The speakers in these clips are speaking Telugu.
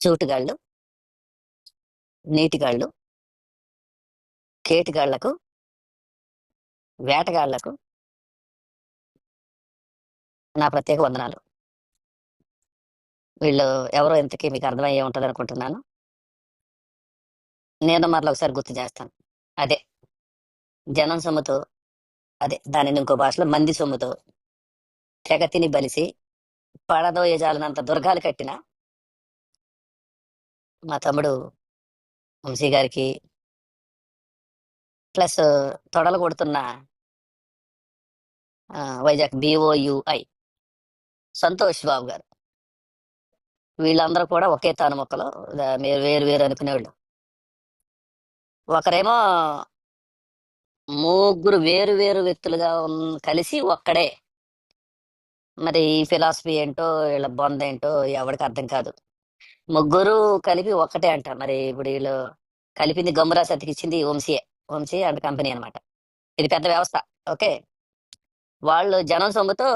చూటుగాళ్ళు నీటిగాళ్ళు కేటిగాళ్ళకు వేటగాళ్ళకు నా ప్రత్యేక వందనాలు. వీళ్ళు ఎవరో ఇంతకీ మీకు అర్థమయ్యే ఉంటుంది అనుకుంటున్నాను. నేను మరలా ఒకసారి గుర్తు చేస్తాను. అదే జనం సొమ్ముతో అదే దానిని ఇంకో భాషలో మంది సొమ్ముతో తెగ తిని బలిసి పడదోయ జాలనంత దుర్గాలు కట్టిన మా తమ్ముడు వంశీ గారికి ప్లస్ తొడలు కొడుతున్న వైజాగ్ బిఓయుఐ సంతోష్ బాబు గారు. వీళ్ళందరూ కూడా ఒకే తాను మొక్కలు మీరు వేరు వేరు అనుకునేవాళ్ళు. ఒకరేమో ముగ్గురు వేరు వేరు వ్యక్తులుగా కలిసి ఒక్కడే. మరి ఈ ఫిలాసఫీ ఏంటో వీళ్ళ బొంద ఏంటో ఎవరికి అర్థం కాదు. ముగ్గురు కలిపి ఒక్కటే అంట. మరి ఇప్పుడు వీళ్ళు కలిపింది గమ్మురా సతికిచ్చింది వంశీయే వంశీ అండ్ కంపెనీ అనమాట ఇది పెద్ద వ్యవస్థ. ఓకే? వాళ్ళు జనం సొమ్ముతో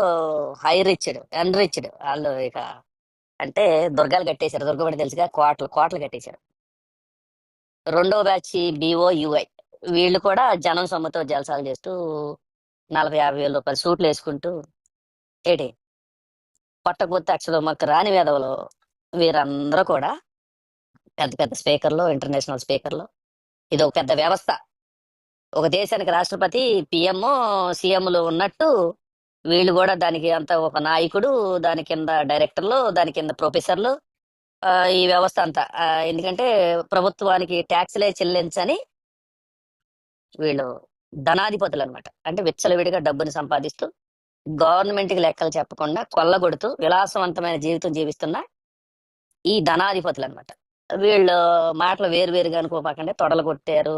హై రిచ్డ్ అండ్ రిచ్డ్ వాళ్ళు ఇక. అంటే దుర్గాలు కట్టేశారు. దుర్గపడి తెలుసుగా? కోటలు కోటలు కట్టేశారు. రెండో బ్యాచ్ బిఓ యుఐ. వీళ్ళు కూడా జనం సొమ్ముతో జలసాలు చేస్తూ నలభై యాభై వేల రూపాయలు సూట్లు వేసుకుంటూ ఏటి? పట్టకపోతే అక్షరం మాకు రాని వేదవలో వీరందరూ కూడా పెద్ద పెద్ద స్పీకర్లు ఇంటర్నేషనల్ స్పీకర్లు. ఇది ఒక పెద్ద వ్యవస్థ. ఒక దేశానికి రాష్ట్రపతి పిఎం సీఎంలు ఉన్నట్టు వీళ్ళు కూడా దానికి అంత ఒక నాయకుడు దాని కింద డైరెక్టర్లు దాని కింద ప్రొఫెసర్లు ఈ వ్యవస్థ అంతా. ఎందుకంటే ప్రభుత్వానికి ట్యాక్స్లే చెల్లించని వీళ్ళు ధనాధిపతులు అనమాట అంటే విచ్చలవిడిగా డబ్బుని సంపాదిస్తూ గవర్నమెంట్కి లెక్కలు చెప్పకుండా కొల్లగొడుతూ విలాసవంతమైన జీవితం జీవిస్తున్న ఈ ధనాధిపతులు అనమాట వీళ్ళు మాటలు వేరు వేరుగా అనుకోపాకంటే తొడలు కొట్టారు.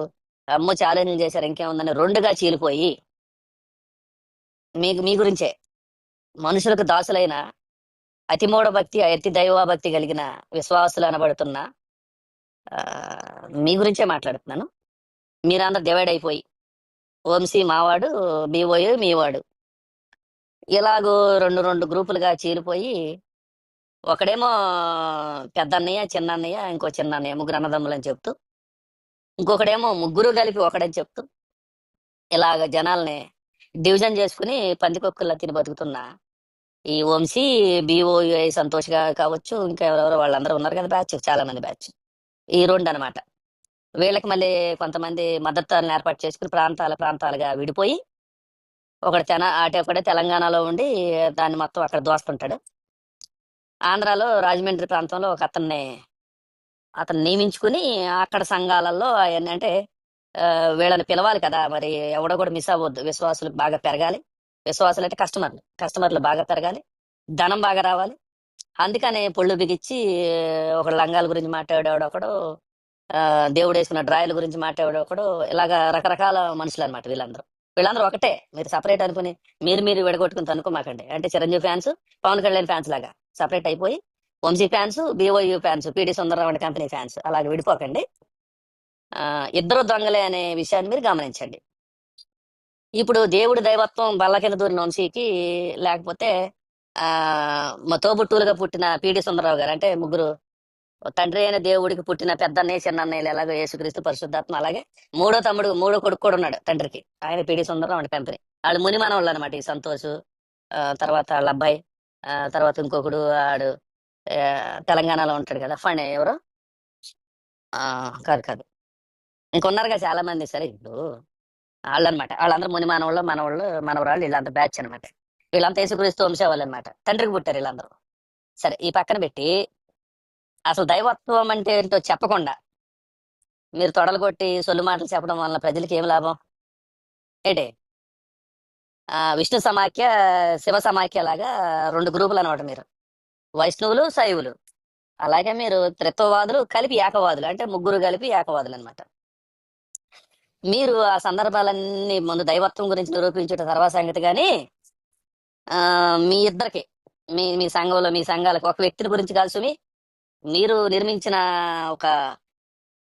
అమ్మ ఛాలెంజ్లు చేశారు ఇంకేముందని రెండుగా చీలిపోయి. మీకు మీ గురించే. మనుషులకు దాసులైన అతి మూఢ భక్తి అతి దైవభక్తి కలిగిన విశ్వాసులు అనబడుతున్న ఆ, మీ గురించే మాట్లాడుతున్నాను. మీరందరూ డివైడ్ అయిపోయి. వంశీ మావాడు మీ మీవాడు ఇలాగో రెండు రెండు గ్రూపులుగా చీలిపోయి ఒకడేమో పెద్ద అన్నయ్య చిన్న అన్నయ్య ఇంకో చిన్న అన్నయ్య ముగ్గురు అన్నదమ్ములు అని చెప్తూ ఇంకొకడేమో ముగ్గురు కలిపి ఒకడని చెప్తూ ఇలాగ జనాల్ని డివిజన్ చేసుకుని పందికొక్కుల్లా తిని బతుకుతున్న. ఈ వంశీ బిఓఐ సంతోష్గా కావచ్చు ఇంకా ఎవరెవరో వాళ్ళందరూ ఉన్నారు కదా బ్యాచ్ చాలా మంది బ్యాచ్. ఈ రెండు అన్నమాట. వీళ్ళకి మళ్ళీ కొంతమంది మద్దతులను ఏర్పాటు చేసుకుని ప్రాంతాల ప్రాంతాలుగా విడిపోయి ఒకడు తెన అటే ఒకడే తెలంగాణలో ఉండి దాన్ని మొత్తం అక్కడ దోస్తుంటాడు. ఆంధ్రాలో రాజమండ్రి ప్రాంతంలో ఒక అతన్ని అతను నియమించుకుని అక్కడ సంఘాలలో ఏంటంటే ఆ, వీళ్ళని పిలవాలి కదా మరి ఎవడో కూడా మిస్ అవ్వద్దు. విశ్వాసులు బాగా పెరగాలి. విశ్వాసులు అంటే కస్టమర్లు. కస్టమర్లు బాగా పెరగాలి. ధనం బాగా రావాలి. అందుకని పొళ్ళు బిగించి ఒక లంగాల గురించి మాట్లాడేవాడు ఒకడు ఆ, దేవుడు వేసుకున్న డ్రాయల గురించి మాట్లాడేవాడు ఒకడు ఇలాగా రకరకాల మనుషులు అనమాట వీళ్ళందరూ. వీళ్ళందరూ ఒకటే. మీరు సపరేట్ అనుకుని మీరు మీరు విడగొట్టుకుని తనుకోమాకండి అంటే చిరంజీవి ఫ్యాన్స్ పవన్ కళ్యాణ్ ఫ్యాన్స్ లాగా. సపరేట్ అయిపోయి Vamsi fans B O U fans PD Sundararao company fans అలాగే విడిపోకండి. ఆ, ఇద్దరు దొంగలే అనే విషయాన్ని మీరు గమనించండి. ఇప్పుడు దేవుడి దైవత్వం బల్ల కింద దూరిన వంశీకి లేకపోతే ఆ మా తోబుట్టులుగా పుట్టిన పిడి సుందరరావు గారు అంటే ముగ్గురు తండ్రి అయిన దేవుడికి పుట్టిన పెద్దన్నయ్య చిన్నన్నయ్యలు ఎలాగో యేసుక్రీస్తు పరిశుద్ధాత్మ అలాగే మూడో తమ్ముడు మూడో కొడుకు కూడా ఉన్నాడు తండ్రికి ఆయన పిడి సుందరరావు అంటే కంపెనీ. వాళ్ళు ముని మనవాళ్ళు అనమాట ఈ సంతోష్ ఆ, తర్వాత వాళ్ళ అబ్బాయి. తర్వాత ఇంకొకడు ఆడు తెలంగాణలో ఉంటాడు కదా ఫండ్ ఎవరు? ఆ, కాదు కాదు. ఇంకొన్నారుగా చాలా మంది సరే ఇప్పుడు. వాళ్ళు అనమాట వాళ్ళందరూ ముని మనవాళ్ళు మనవాళ్ళు మనవరాళ్ళు వీళ్ళంతా బ్యాచ్ అనమాట వీళ్ళంతా యేసుక్రీస్తు వంశవాళ్ళు అనమాట తండ్రికి పుట్టారు వీళ్ళందరూ. సరే ఈ పక్కన పెట్టి అసలు దైవత్వం అంటే ఏంటో చెప్పకుండా మీరు తొడలు కొట్టి సొల్లు మాటలు చెప్పడం వల్ల ప్రజలకి ఏం లాభం? ఏంటి? విష్ణు సమాఖ్య శివ సమాఖ్య లాగా రెండు గ్రూపులు అనమాట మీరు. వైష్ణవులు శైవులు. అలాగే మీరు త్రిత్వవాదులు కలిపి ఏకవాదులు అంటే ముగ్గురు కలిపి ఏకవాదులు అనమాట. మీరు ఆ సందర్భాలన్నీ ముందు దైవత్వం గురించి నిరూపించుట తర్వాత సంగతి కానీ మీ ఇద్దరికి మీ మీ సంఘంలో మీ సంఘాలకు ఒక వ్యక్తిని గురించి కాదు సుమి మీరు నిర్మించిన ఒక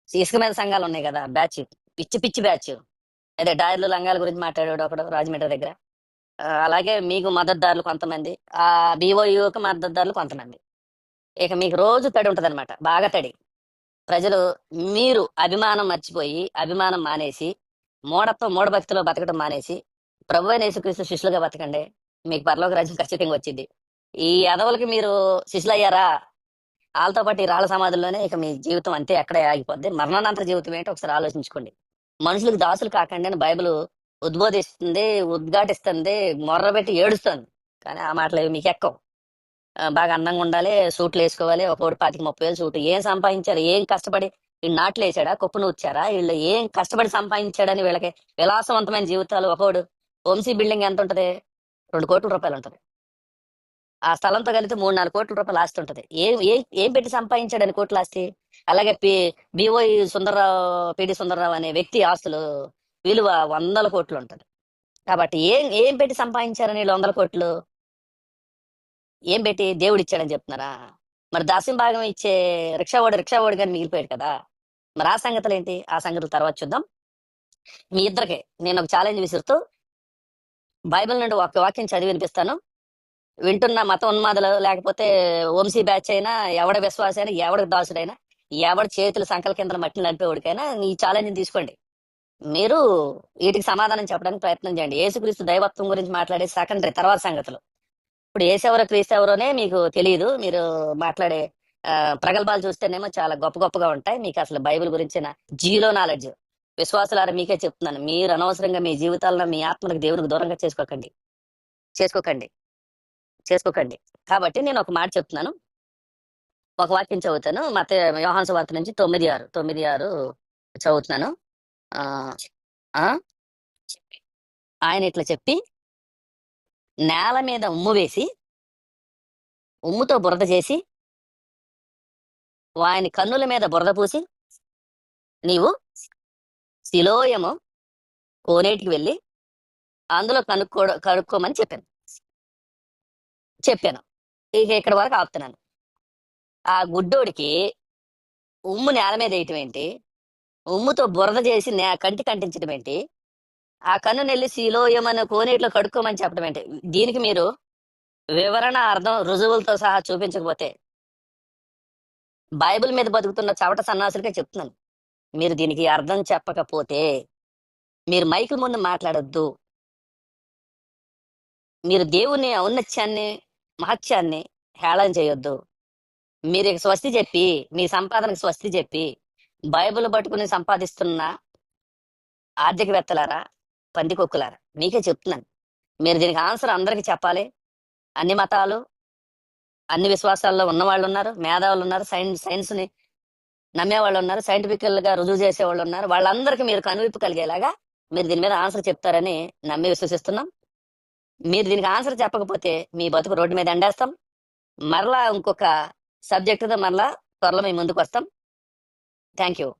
ఇసుక మీద సంఘాలు ఉన్నాయి కదా బ్యాచ్ పిచ్చి పిచ్చి బ్యాచ్. అదే డాయర్లు లంగాల గురించి మాట్లాడాడు ఒకడు రాజమండ్రి దగ్గర. అలాగే మీకు మద్దతుదారులు కొంతమంది ఆ బీఓయూకి మద్దతుదారులు కొంతమంది. ఇక మీకు రోజు తడి ఉంటదన్నమాట బాగా తడి. ప్రజలు మీరు అభిమానం మర్చిపోయి అభిమానం మానేసి మూఢత్వం మూఢభక్తిలో బతకడం మానేసి ప్రభు అయిన యేసుక్రీస్తు శిష్యులుగా బతకండి. మీకు పరలోక రాజ్యం ఖచ్చితంగా వచ్చింది. ఈ అదవులకి మీరు శిష్యులయ్యారా? వాళ్ళతో పాటు ఈ రాళ్ళ సమాధుల్లోనే ఇక మీ జీవితం అంతే ఎక్కడే ఆగిపోద్ది. మరణానంతర జీవితం ఏంటో ఒకసారి ఆలోచించుకోండి. మనుషులకు దాసులు కాకండి అని బైబిల్ ఉద్బోధిస్తుంది ఉద్ఘాటిస్తుంది మొర్రబెట్టి ఏడుస్తుంది. కానీ ఆ మాటలు మీకు ఎక్కవు. బాగా అందంగా ఉండాలి సూట్లు వేసుకోవాలి ఒకటి పాతికి ముప్పై వేలు సూట్. ఏం సంపాదించారు? ఏం కష్టపడి వీళ్ళు నాట్లు వేసాడా? కుప్పను వచ్చారా? వీళ్ళు ఏం కష్టపడి సంపాదించాడని వీళ్ళకి విలాసవంతమైన జీవితాలు ఒకడు వంశీ బిల్డింగ్ ఎంత ఉంటది? రెండు కోట్ల రూపాయలు ఉంటది. ఆ స్థలంతో కలిగితే మూడు నాలుగు కోట్ల రూపాయలు ఆస్తి ఉంటుంది. ఏం ఏం ఏం పెట్టి సంపాదించాడని కోట్ల ఆస్తి? అలాగే P BO Sundararao PD Sundararao అనే వ్యక్తి ఆస్తులు విలువ వందల కోట్లు ఉంటుంది. కాబట్టి ఏం ఏం పెట్టి సంపాదించారని వీళ్ళు వందల కోట్లు? ఏం పెట్టి దేవుడు ఇచ్చాడని చెప్తున్నారా? మరి దాస్యం భాగం ఇచ్చే రిక్షా ఓడి రిక్షా ఓడి కానీ మిగిలిపోయాడు కదా. మరి ఆ సంగతులు ఏంటి? ఆ సంగతులు తర్వాత చూద్దాం. మీ ఇద్దరికి నేను ఒక ఛాలెంజ్ విసురుతూ బైబిల్ నుండి ఒక వాక్యం చదివి వినిపిస్తాను. వింటున్న మత ఉన్మాదులు లేకపోతే వంశీ బ్యాచ్ అయినా ఎవడ విశ్వాస అయినా ఎవడ దాసుడైనా ఎవడ చేతులు సంకల కింద మట్టిని నడిపేవాడికైనా ఈ ఛాలెంజ్ తీసుకోండి. మీరు వీటికి సమాధానం చెప్పడానికి ప్రయత్నం చేయండి. యేసుక్రీస్తు దైవత్వం గురించి మాట్లాడే సెకండరీ తర్వాత సంగతులు. ఇప్పుడు ఏసెవరో క్రీస్తు ఎవరోనే మీకు తెలియదు మీరు మాట్లాడే ప్రగల్భాలు చూస్తేనేమో చాలా గొప్ప గొప్పగా ఉంటాయి. మీకు అసలు బైబిల్ గురించిన జీరో నాలెడ్జ్ విశ్వాసులారా మీకే చెప్తున్నాను. మీరు అనవసరంగా మీ జీవితాలను మీ ఆత్మలకు దేవునికి దూరంగా చేసుకోకండి. చేసుకోకండి. చేసుకోకండి. కాబట్టి నేను ఒక మాట చెప్తున్నాను. ఒక వాక్యం చదువుతాను. మత యోహాన్స్ వార్త నుంచి తొమ్మిది ఆరు తొమ్మిది ఆరు చదువుతున్నాను. ఆయన ఇట్లా చెప్పి నేల మీద ఉమ్ము వేసి ఉమ్ముతో బురద చేసి వాని కన్నుల మీద బురద పూసి నీవు శిలోయము కోనేటికి వెళ్ళి అందులో కనుక్కో కనుక్కోమని చెప్పాను. చెప్పాను. ఇక ఇక్కడ వరకు ఆపుతున్నాను. ఆ గుడ్డోడికి ఉమ్ము నేల మీద వేయటం ఏంటి? ఉమ్ముతో బురద చేసి నే కంటి కంటించడం ఏంటి? ఆ కన్ను నెల్లి సీలో ఏమన్నా కోనేట్లో కడుక్కోమని చెప్పడం ఏంటి? దీనికి మీరు వివరణ అర్థం రుజువులతో సహా చూపించకపోతే బైబిల్ మీద బతుకుతున్న చవట సన్నాసులకే చెప్తున్నాను. మీరు దీనికి అర్థం చెప్పకపోతే మీరు మైకుల ముందు మాట్లాడొద్దు. మీరు దేవుని ఔన్నత్యాన్ని మహత్యాన్ని హేళన చేయొద్దు. మీరు స్వస్తి చెప్పి మీ సంపాదనకు స్వస్తి చెప్పి బైబిల్ పట్టుకుని సంపాదిస్తున్న ఆర్థికవేత్తలారా పందికొక్కులారా? మీకే చెప్తున్నాను. మీరు దీనికి ఆన్సర్ అందరికీ చెప్పాలి. అన్ని మతాలు అన్ని విశ్వాసాల్లో ఉన్న వాళ్ళు ఉన్నారు మేధావులు ఉన్నారు సైన్స్ సైన్స్ని నమ్మే వాళ్ళు ఉన్నారు సైంటిఫికల్గా రుజువు చేసే వాళ్ళు ఉన్నారు వాళ్ళందరికీ మీరు కనువిప్పు కలిగేలాగా మీరు దీని మీద ఆన్సర్ చెప్తారని నమ్మి విశ్వసిస్తున్నాం. మీరు దీనికి ఆన్సర్ చెప్పకపోతే మీ బతుకు రోడ్డు మీద ఎండేస్తాం. మరలా ఇంకొక సబ్జెక్టుతో మరలా త్వరలో మీ ముందుకు వస్తాం. Thank you.